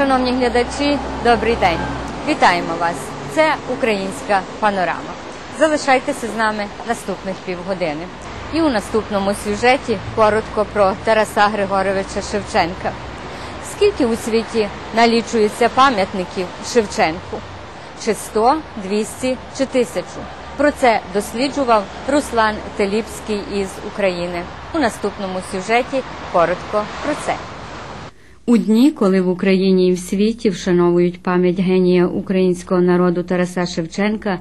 Шановні глядачі, добрий день! Вітаємо вас! Це українська панорама. Залишайтеся з нами наступних півгодини. І у наступному сюжеті коротко про Тараса Григоровича Шевченка. Скільки у світі налічується пам'ятників Шевченку? Чи 100, 200 чи тисячу? Про це досліджував Руслан Теліпський із України. У наступному сюжеті коротко про це. У дні, коли в Україні і в світі вшановують пам'ять генія українського народу Тараса Шевченка,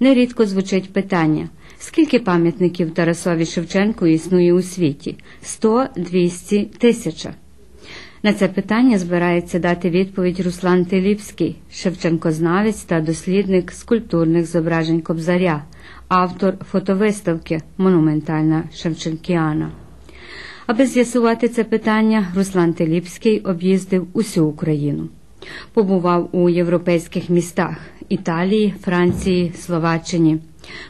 нерідко звучить питання: скільки пам'ятників Тарасові Шевченку існує у світі? 100, 200, тисяча. На це питання збирається дати відповідь Руслан Тиліпський, Шевченкознавець та дослідник скульптурних зображень Кобзаря, автор фотовиставки Монументальна Шевченкіана. Аби з'ясувати це питання, Руслан Теліпський об'їздив усю Україну. Побував у європейських містах Італії, Франції, Словаччині,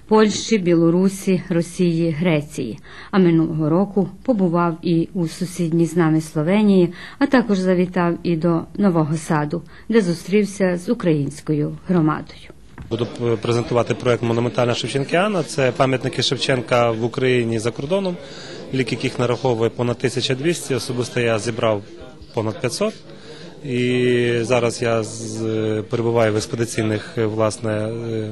Польщі, Білорусі, Росії, Греції. А минулого року побував і у сусідній з нами Словенії, а також завітав і до Нового Саду, де зустрівся з українською громадою. Буду презентувати проект Монументальна Шевченкіана. Це пам'ятники Шевченка в Україні за кордоном, лік яких нараховує понад 1200. Особисто я зібрав понад 500. І зараз я перебуваю в експедиційних е, власне е,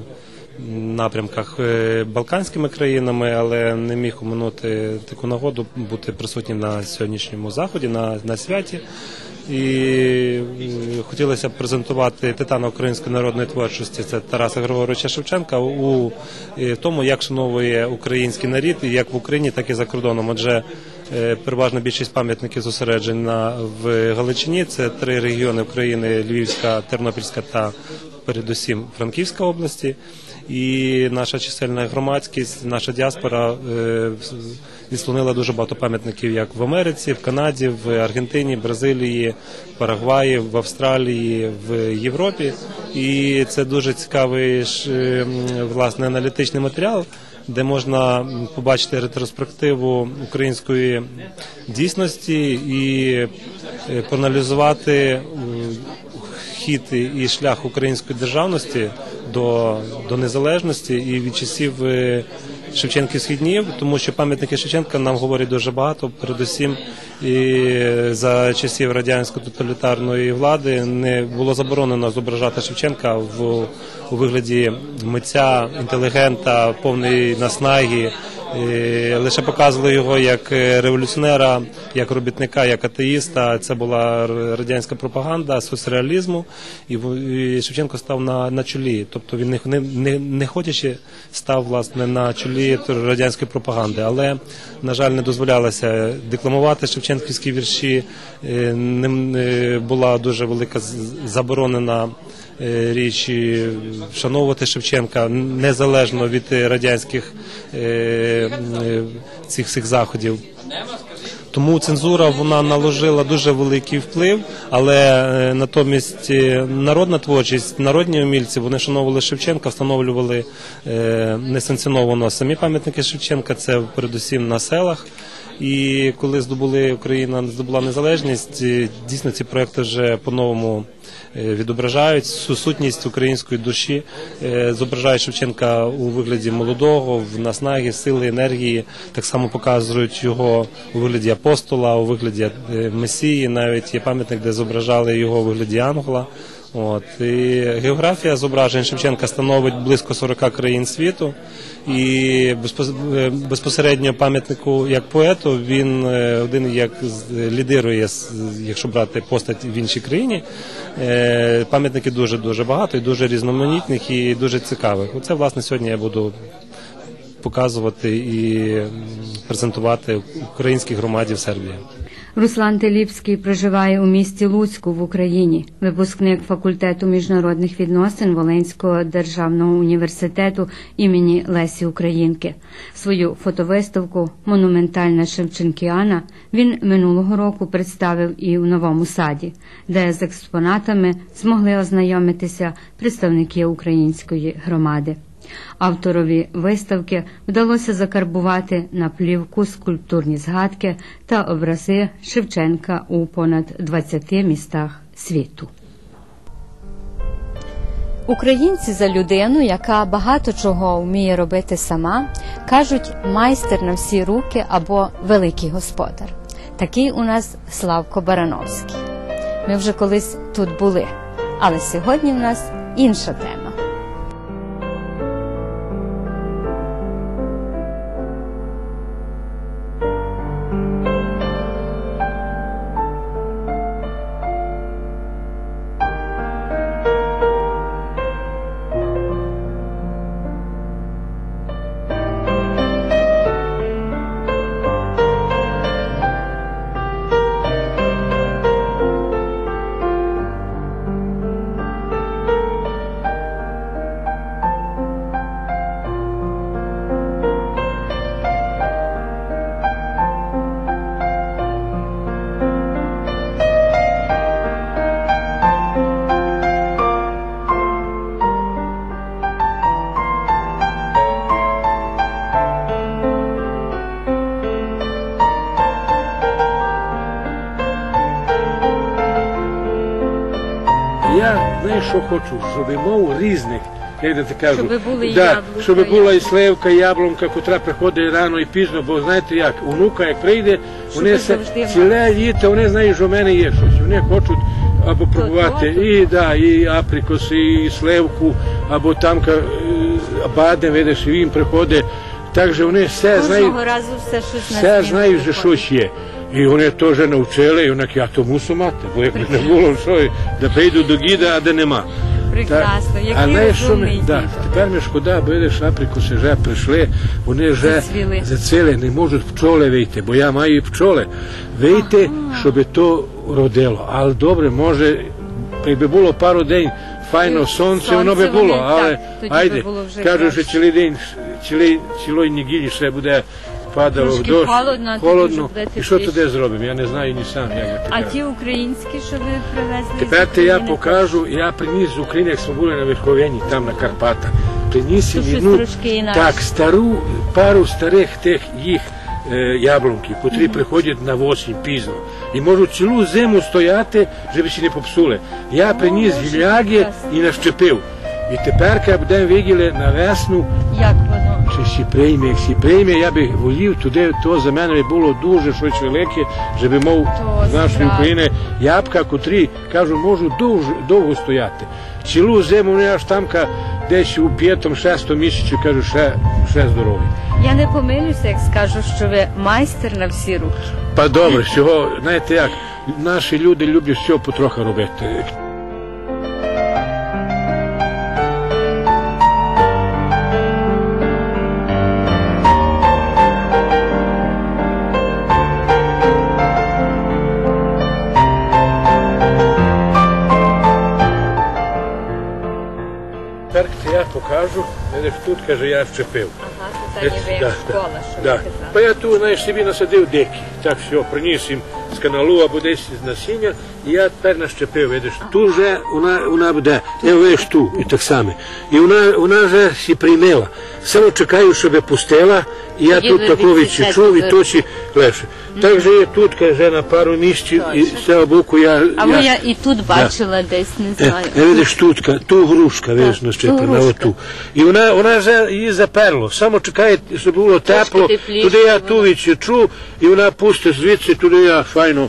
напрямках е, Балканськими країнами, але не міг оминути таку нагоду бути присутнім на сьогоднішньому заході, на, на святі. І е, хотілося б презентувати титана української народної творчості це Тараса Григоровича Шевченка у е, тому, як шановує український народ, і як в Україні, так і за кордоном. Отже, е, переважна більшість пам'ятників зосереджена в Галичині. Це три регіони України: Львівська, Тернопільська та передусім Франківська області. І наша чисельна громадськість, наша діаспора е, відслонила дуже багато пам'ятників як в Америці, в Канаді, в Аргентині, Бразилії, Парагваї, в Австралії, в Європі. І це дуже цікавий е, власне аналітичний матеріал, де можна побачити ретроспективу української дійсності і е, проаналізувати м, і шлях української державності до, до незалежності і від часів е, Шевченківських днів, тому що пам'ятники Шевченка нам говорять дуже багато. Передусім, і за часів радянської тоталітарної влади не було заборонено зображати Шевченка в у вигляді митця, інтелігента, повний наснаги. Е, Лише показували його як е, революціонера, як робітника, як атеїста. Це була радянська пропаганда соцреалізму, і Шевченко став на, на чолі. Тобто він не, не, не, хочучи став власне на чолі радянської пропаганди. Але, на жаль, не дозволялося декламувати шевченківські вірші. Е, Не, не була дуже велика заборонена е, річ і вшановувати Шевченка незалежно від е, радянських е, е, цих всіх заходів. Тому цензура вона наложила дуже великий вплив, але е, натомість е, народна творчість, народні умільці вони шановували Шевченка, встановлювали е, несанкціоновано самі пам'ятники Шевченка. Це передусім на селах. І коли здобули Україна здобула незалежність, е, дійсно ці проекти вже по-новому е, відображають су- сутність української душі, е, зображають Шевченка у вигляді молодого, в наснагі, сили, енергії. Так само показують його у вигляді апостола, у вигляді е, месії. Навіть є пам'ятник, де зображали його у вигляді ангела. От і географія зображень Шевченка становить близько 40 країн світу, і е, безпосередньо пам'ятнику як поету він е, один як лідирує, якщо брати постать в іншій країні. Е, Пам'ятників дуже дуже багато і дуже різноманітних і дуже цікавих. Оце власне сьогодні я буду показувати і презентувати українській громаді в Сербії. Руслан Теліпський проживає у місті Луцьку в Україні, випускник факультету міжнародних відносин Волинського державного університету імені Лесі Українки. Свою фотовиставку Монументальна Шевченкіана він минулого року представив і в новому саді, де з експонатами змогли ознайомитися представники української громади. Авторові виставки вдалося закарбувати на плівку скульптурні згадки та образи Шевченка у понад 20 містах світу. Українці за людину, яка багато чого вміє робити сама, кажуть майстер на всі руки або великий господар. Такий у нас Славко Барановський. Ми вже колись тут були, але сьогодні в нас інша тема. Що хочу, щоб мов різних, як я ти кажу. Щоби були да, яблука, щоб була і сливка, і яблунка, котра приходить рано і пізно, бо знаєте як, онука як прийде, вони се, ціле літо, вони знають, що в мене є щось. Вони хочуть або пробувати і, да, і априкоси, і сливку, або там е, бадем, видиш, він приходить. Так же вони все знають. Разу все щось Все знають, що щось є. І вони теж навчили, і вони кажуть, я то мусу мати, бо якби не було що, да прийду до гіда, а де нема. Прекрасно, Так. який а знаєш, що розумний ми, да, дід. тепер ми шкода, видиш, априкуси вже прийшли, вони вже Зацвіли. зацвіли, не можуть пчоли вийти, бо я маю і пчоли вийти, щоб то родило. Але добре, може, якби було пару день файно сонце, воно би сонце, було, вони- але так, тоді би айде, було вже кажуть, що падало Трошки дощ, холодно, холодно. І що туди зробимо? Я не знаю ні сам, як А ті українські, що ви привезли? Тепер ти я покажу, я приніс з України, як ми були на Верховені, там на Карпатах. Приніс одну так, стару пару старих тих їх е, яблунків, котрі приходять на осінь пізно. І можуть цілу зиму стояти, щоб ще не попсули. Я приніс Боже, гіляги і нащепив. І тепер, будемо виділи на весну, Як? Чи сі прийме, як сі прийме, я би волів туди, то за мене би було дуже щось велике, щоб мов з нашої. України ябка, котрі, кажу, можуть довго, довго стояти. Цілу зиму вони аж тамка десь у п'ятому, шестому місяці, кажу, ще, ще здорові. Я не помилюся, як скажу, що ви майстер на всі руки. Па добре, всього, знаєте як, наші люди люблять все потроху робити. Я не тут, каже, я вчепив. Ага, це ніби як школа, що ви казали. Бо я тут, знаєш, собі насадив дикі. Так все, приніс їм з каналу або десь з насіння, і я тепер нащепив, видиш. Тут вже вона, вона буде, я видиш ту, і так само. І вона, вона вже сі приймела. Само чекаю, щоб пустила, і я Тоді тут ви відсічете відчув, і то сі легше. Так же є тут, каже, на пару місців, і з цього боку я... Або я і тут бачила десь, не Е, знаю. е, видиш, тутка, ту грушка, видиш, нащеплена, грушка. оту. І вона, вона вже її заперло. Само чекає, щоб було тепло. тепліше, Туди я ту відсічу, і вона пустить звідси, туди я fajno,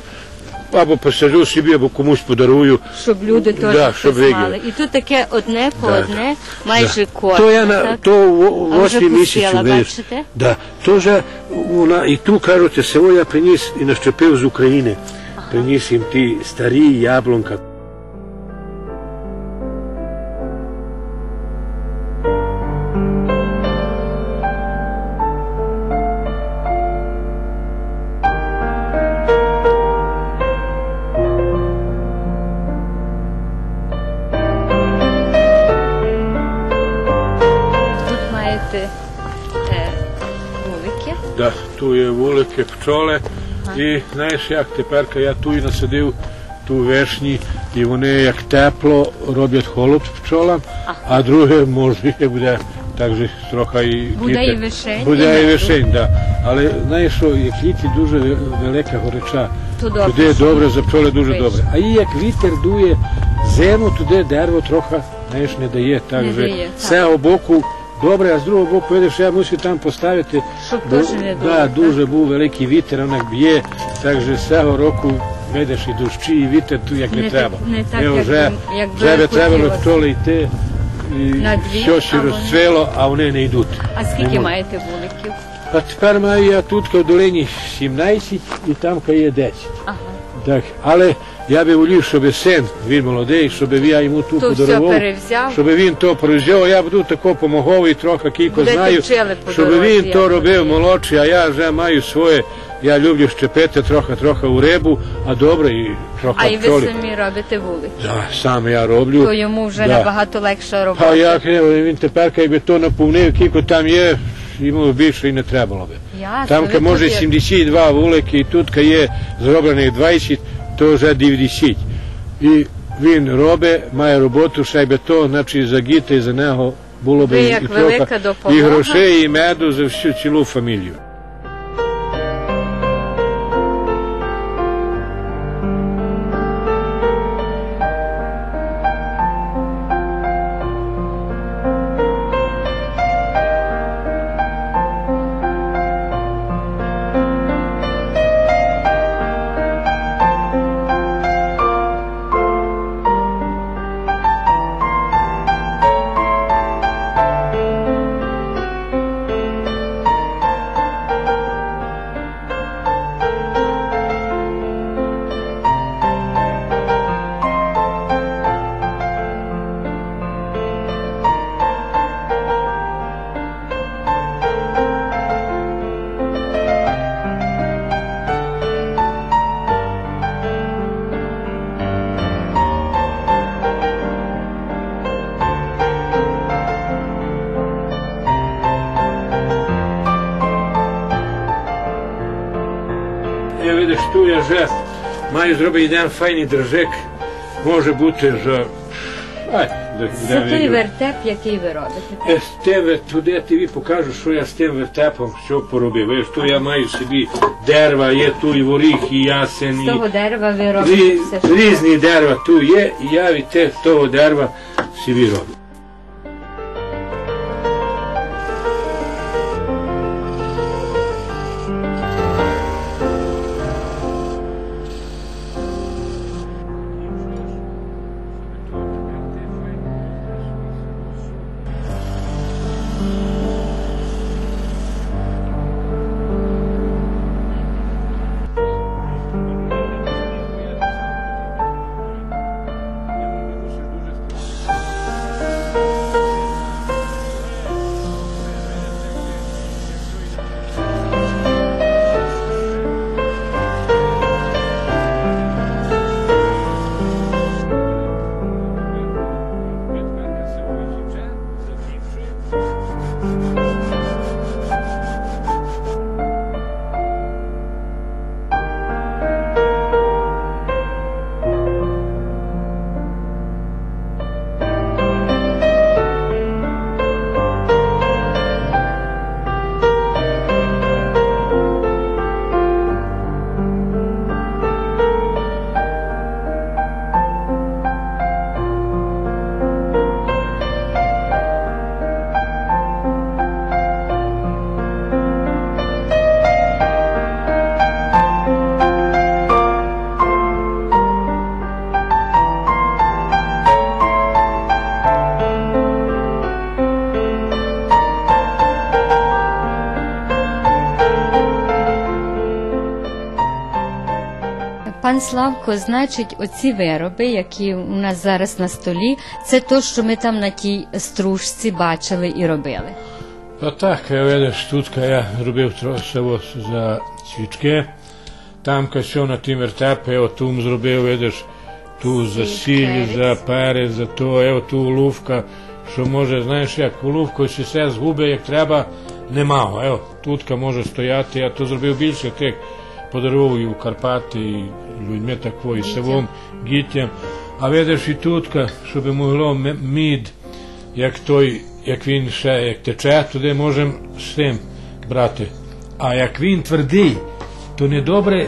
pa bo pa sedel sebi, bo komuš podaruju. Šobljuden to da, šobljuden. I tu take od ne po od ne, majže kod. To je na, to u osmi mjeseci vidiš. Da, to že, ona, i tu kažu te se volja pri njih i naščepeo iz Ukrajine. Pri njih im ti stariji jablonka. Пчоли. І знаєш, як тепер я ту і насадив ту вершні, і вони як тепло роблять холод пчолам, а друге може буде так же трохи і Буде і вишень, Буде і вишень, да. Але знаєш що, як літі дуже велика горяча. Туди добре, за пчоли дуже добре. А і як вітер дує, зиму туди дерево трохи знаєш, не дає. Так Не же дає, так. все обоку добре, а з другого боку, видиш, я мусив там поставити. Щоб бо- теж не да, так? дуже був великий вітер, воно б'є, так же з цього року видиш і дощі, і вітер тут як не, Не треба. так- не так, І як вже, би- як би вже би треба хотілося. йти, і На все ще а вони- розцвіло, а вони не йдуть. А скільки можуть. маєте вуликів? А тепер маю я тут в долині 17 і там є 10. Ага. Так, але я би волів, щоб син, він молодий, щоб я йому ту То все подарував, перевзяв? щоб він то перевзяв, я буду тако помогов і трохи кілько Будете знаю, вчили щоб він то робив робити. молодший, а я вже маю своє, я люблю щепити трохи, трохи у рибу, а добре і трохи А і ви пчолі. самі робите вулики? Да, сам я роблю. То йому вже Да. набагато легша А робота. як він тепер, якби то наповнив, кілько там є, йому більше і не треба би. Ясно, Там ка може тут як- 72 вулики, і тут ка є зроблених 20, то вже 90. І він робить, має роботу, ще би то, значить загіти за нього було б і, і трохи, і грошей, і меду за всю цілу фамілію. Маю один файний дрожик, може бути за... Це той вертеп, який ви робите. З тебе туди я тобі покажу, що я з тим вертепом що поробив. Tu я маю собі дерева, є ту і воріг, і ясен, З і того дерева ви робите рі- все, що різні дерева tu є, і я від того дерева собі роблю. Славко, значить, оці вироби, які у нас зараз на столі, це то, що ми там на тій стружці бачили і робили. Та так, я видиш, тут я робив трохи за свічки, там ка на тим вертепи, evo tu зробив, видиш, ту за сіль, за перець, за то, evo ту лувка, що може, знаєш як, лувку ще все згуби, як треба, нема. Ево, тут може стояти, я то зробив більше тих, і у Карпати, і людьми такого, і селом, гіттям. А видиш і тут, щоб могло мід, як той, як він ще як тече, туди можемо з тим брати. А як він твердий, то недобре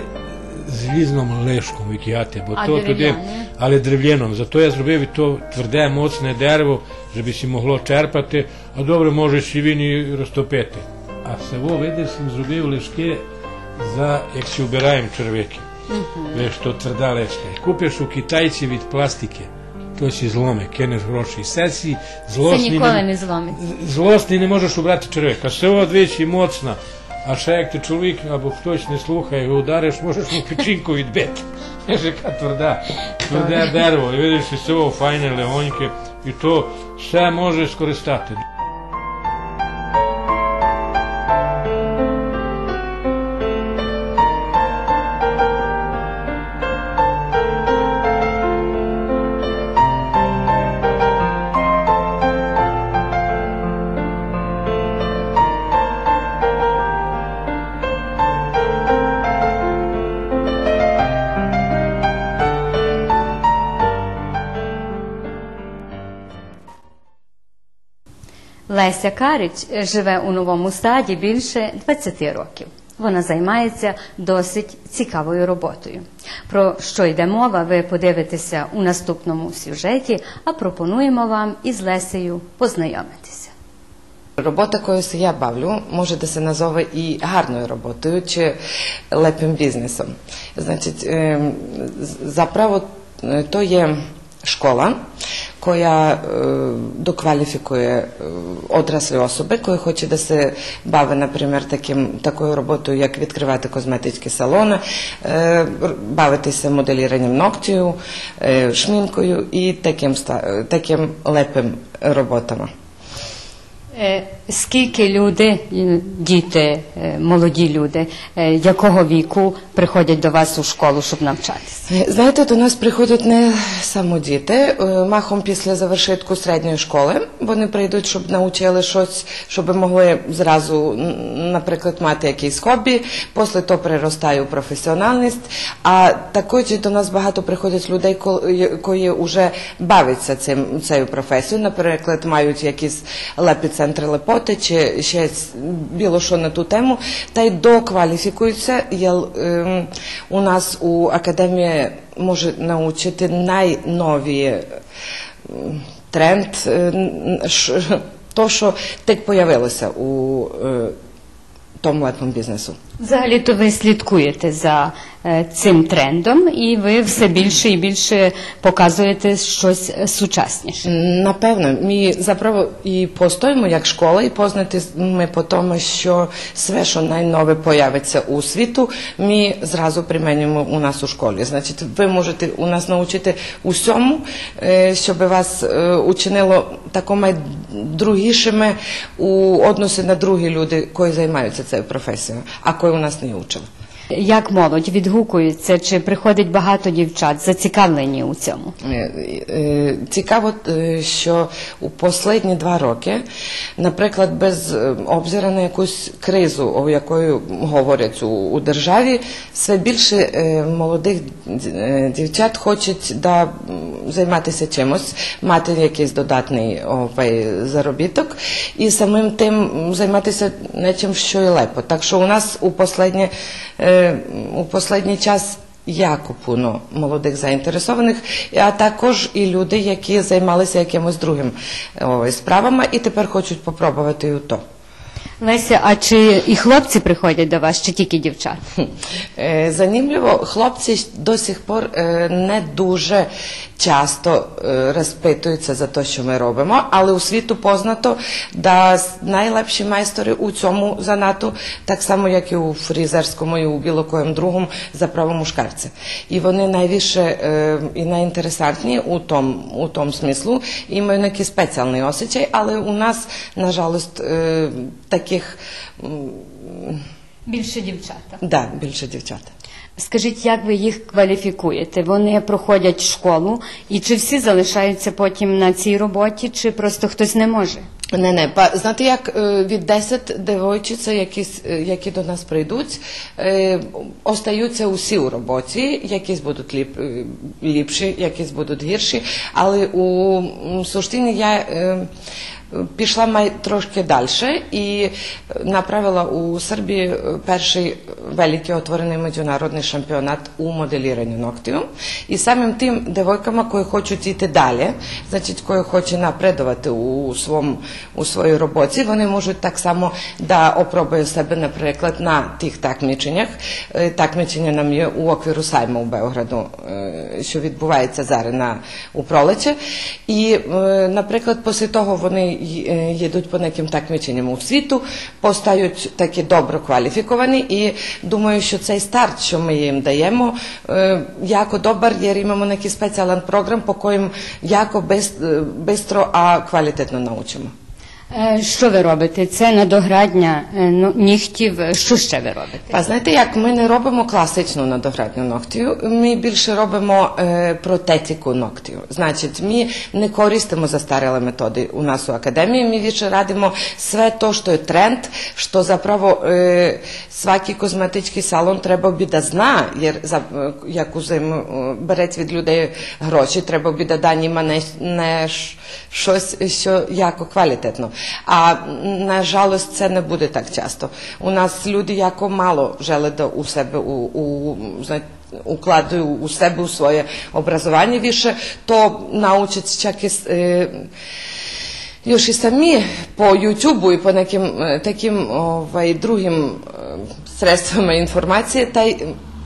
злізним лишком викидати, бо А то туди, але древ'яном. Зато я зробив і то тверде, моцне дерево, щоб сі могло черпати, а добре може ще він і розтопити. А село, видиш, він зробив лишки za jak się ubierają czerwieki. Mhm. Wiesz, to tvrda leška. I u Kitajci vid plastike, to si zlome, keneš groši. I sad si zlosni... Se nikole ne zlomi. Zlosni ne možeš ubrati červeka. Se ovo već i mocna, a šta jak te čovjek, abo ktoć ne sluha i udareš, možeš mu pečinku vid bet. Kaže, kad tvrda, tvrda drvo. I vidiš se ovo fajne leonjke i to sve možeš skoristati. Леся Карич живе у новому стаді більше 20 років. Вона займається досить цікавою роботою. Про що йде мова, ви подивитеся у наступному сюжеті, а пропонуємо вам із Лесею познайомитися. Робота, якою я бавлю, може да се назове і гарною роботою чи лепим бізнесом. Значить, е, заправо е, то є школа, koja e, dokvalifikuje e, odrasle osobe koje hoće da se bave, na primjer, takim, robotu як відкривати косметичні салони, бавитися моделіранням ногтів, е, шмінкою і таким, таким лепим роботами. Е, Скільки люди, діти, е, молоді люди, е, якого віку приходять до вас у школу, щоб навчатися? Знаєте, до нас приходять не само діти. Махом після завершитку середньої школи вони прийдуть, щоб навчили щось, щоб могли зразу, наприклад, мати якийсь хобі, після то приростає у професіональність. А також до нас багато приходять людей, які вже бавляться цим цією професією. Наприклад, мають якісь лепі-центри лепоти чи ще біло що на ту тему, та й докваліфікуються. Я, ем, у нас у академії може навчити найнові ем, тренд, е, ш- то, що так появилося у е, тому лепому бізнесу. Взагалі, то ви слідкуєте за е, цим трендом, і ви все більше і більше показуєте щось е, сучасніше. Напевно, ми заправо і постоїмо як школа, і познати ми по тому, що все, що найнове появиться у світу, ми зразу примінюємо у нас у школі. Значить, ви можете у нас навчити усьому, е, щоб вас е, учинило такими другішими у односі на другі люди, які займаються цією професією, а які у нас не учили. Як молодь відгукується, чи приходить багато дівчат зацікавлені у цьому? Е, е, Цікаво, е, що у останні два роки, наприклад, без обзіру на якусь кризу, о якої говорять у, державі, все більше молодих дівчат хочуть да, займатися чимось, мати якийсь додатний заробіток і самим тим займатися нечим, що і лепо. Так що у нас у останній, е, у останній час Яко пуно молодих заінтересованих, а також і люди, які займалися якимось другим ой, справами і тепер хочуть попробувати і то. Леся, а чи і хлопці приходять до вас, чи тільки дівчат? Е, Занімливо, хлопці до сих пор е, не дуже часто е, розпитуються за те, що ми робимо, але у світу познато, да найлепші майстори у цьому занату, так само, як і у фрізерському, і у білокоєм другому, за правому шкарці. І вони найбільше і найінтересантні у тому, у тому смислу, і мають якийсь спеціальний осичай, але у нас, на жалость, е, таких, Більше дівчата. да, більше дівчат. Скажіть, як ви їх кваліфікуєте? Вони проходять школу, і чи всі залишаються потім на цій роботі, чи просто хтось не може? Не, не, па- знаєте, як е, від 10 дівчат, які, які до нас прийдуть, е, остаються усі у роботі, якісь будуть ліп, е, ліпші, якісь будуть гірші, але у суштині я е, пішла май трошки далі і направила у Сербії е, перший великий отворений міжнародний шампіонат у моделіранні ногтів. І самим тим девойками, які хочуть йти далі, значить, які хочуть напредувати у, своєму, у своїй роботі, вони можуть так само да опробують себе, наприклад, на тих такміченнях. Е, Такмічення нам є у оквіру Сайма у Белграду, е, що відбувається зараз на, у пролече. І, е, наприклад, після того вони е, їдуть по неким такміченням у світу, постають такі добре кваліфіковані і думаю, що цей старт, що ми їм даємо, е, яко добр, jer imamo neki specijalan program po kojem jako а bistro, a kvalitetno naučimo. Е, Що ви робите? Це надоградня е, ну, нігтів. Що ще ви робите? Па знаєте, як ми не робимо класичну надоградню ногтів, ми більше робимо е, протетику ногтів. Значить, ми не користимо застарілі методи у нас у академії, ми більше радимо sve to što je тренд, što zapravo e, svaki kozmetički salon treba bi da zna, jer za, e, як uzem, е, береть від людей гроші, треба би да да njima не, не ш- щось, що яко квалітетно. А на жалость це не буде так часто. У нас люди яко мало obrazovanje više, to naučiti čak i s- e, još i sami po YouTube-u i po nekim e, takim ovaj, drugim e, sredstvima informacije, taj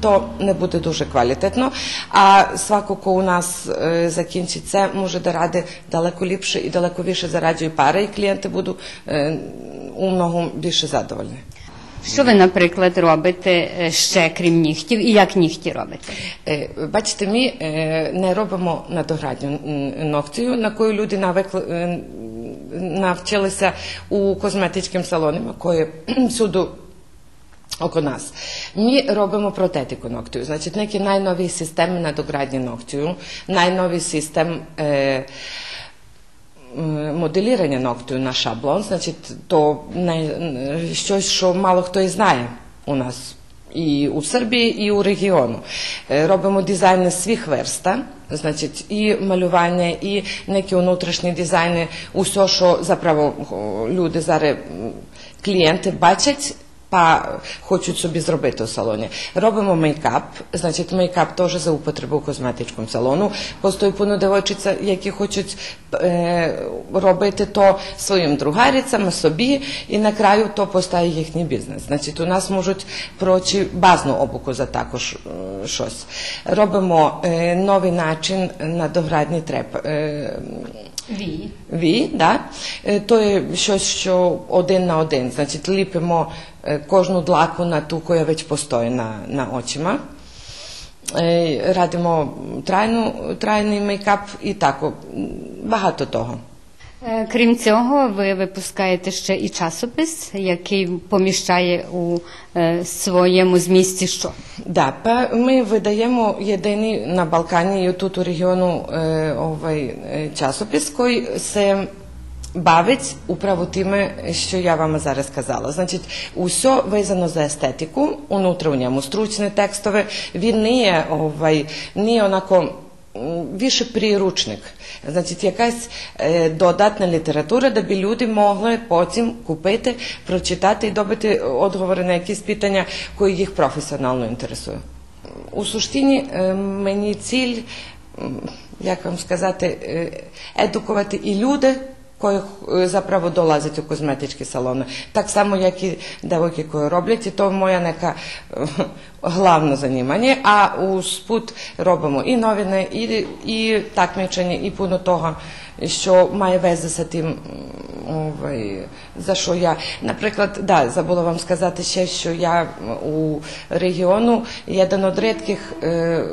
to ne bude дуже kvalitetno, a svako ko u nas e, zakinči це može da rade daleko lipše i daleko više zarađuju pare i klijente budu e, u mnogom više. Що ви, наприклад, робите е, ще крім нігтів, і як нігті робите? Е, Бачите, ми е, не робимо надоградню ногтію, на кою люди навикли, е, навчилися у косметичним салонами, кої всюду oko nas. Mi robimo protetiku noktiju, znači neki najnoviji sistem nadogradnje noktiju, najnoviji sistem e, м, моделірування ногтю на шаблон, значить, то не, щось, що мало хто і знає у нас і у Сербії, і у регіону. Е, Робимо дизайни свих верста, значить, і малювання, і некі внутрішні дизайни, усе, що заправо люди зараз, клієнти бачать, па хочуть собі зробити у салоні. Робимо мейкап, значить мейкап теж за употребу у косметичному салону. Постою puno девойчиця, які хочуть е, робити то своїм другарицям, собі, і на краю то постає їхній бізнес. Значить, у нас можуть прочі базну обуку за також е, щось. Робимо е, новий начин на доградній треп. Е, Вії. Ві, да? Е, то є щось, що один на один. Значить, ліпимо е, кожну длаку на ту, яка вeć постоїть на, на очима. Е, Радимо трайну, трайний мейкап і м, багато того. Крім цього, ви випускаєте ще і часопис, який поміщає у е, своєму змісті що? Да, па ми видаємо єдиний на Балкані і тут у регіону е, часопис, koji се бавить управо тиме що я вам зараз казала. Значить, усе визано за естетику, унутра у ньому стручні текстове, він не є, ovaj, не онако više priručnik. Значить, якась е, додатна література, де би люди могли потім купити, прочитати і добити відговори на якісь питання, які їх професіонально інтересують. У суштині е, мені ціль, як вам сказати, е, едукувати і люди, koji e, zapravo dolaze u kozmetički salon. Tak samo jak i devojke koje roblять, i to moja neka eh, glavno zanimanje, a usput робимо і новини, і, і takmičenje, і puno toga що має вези за тим, ovaj, за що я, наприклад, да, забула вам сказати ще, що я у регіону jedan od redkih e,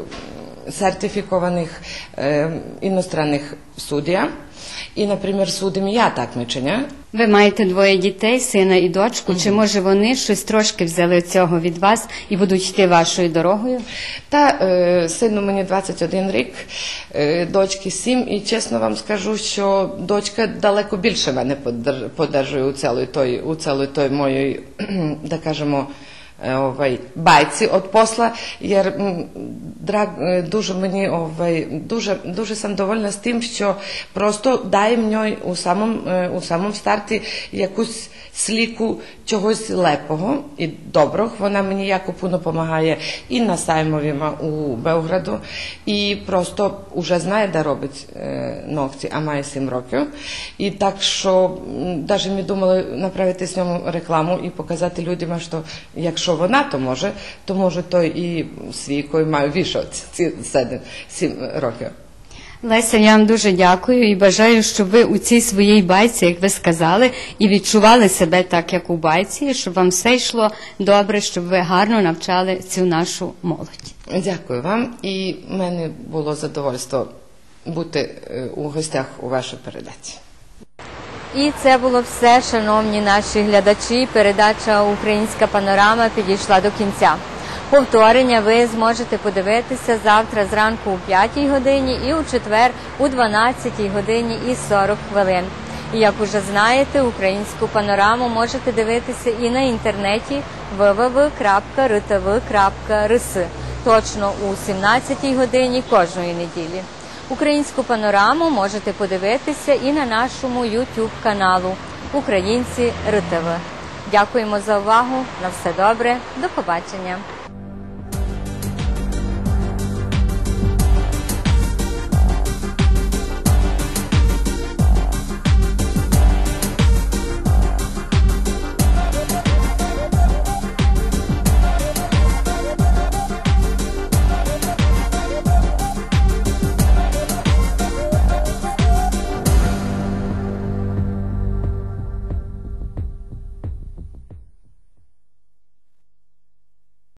sertifikovanih e, inostranih sudija i, na primjer, sudim i ja takmičenja. Ви маєте двоє дітей, сина і дочку. Чи може вони щось трошки взяли цього від вас і будуть йти вашою дорогою? Та е, сину мені 21 рік, е, дочки 7, і чесно вам скажу, що дочка далеко більше мене подер- подержує у цілої той, у цілої той моєї, да кажемо, ovaj, байці від посла, jer м, драг, е, дуже мені ovaj, дуже, дуже сам довольна з тим, що просто даєм njoj у самому, е, у самому старті якусь сліку чогось лепого і доброго. Вона мені яко puno допомагає і на саймовіма у Белграду, і просто вже знає, де робить е, ногті, а має 7 років. І так що навіть ми думали направити з ньому рекламу і показати людям, що якщо вона то може, то може той і свій, який має ці 7 років. Леся, я вам дуже дякую і бажаю, щоб ви у цій своїй байці, як ви сказали, і відчували себе так, як у байці, щоб вам все йшло добре, щоб ви гарно навчали цю нашу молодь. Дякую вам, і в мене було задовольство бути е, у гостях у вашій передачі. І це було все, шановні наші глядачі. Передача Українська панорама підійшла до кінця. Повторення ви зможете подивитися завтра зранку у 5 годині і у четвер у 12 годині і 40 хвилин. І як уже знаєте, українську панораму можете дивитися і на інтернеті www.rtv.rs точно у 17 годині кожної неділі. Українську панораму можете подивитися і на нашому YouTube каналу Українці РТВ. Дякуємо за увагу. На все добре. До побачення.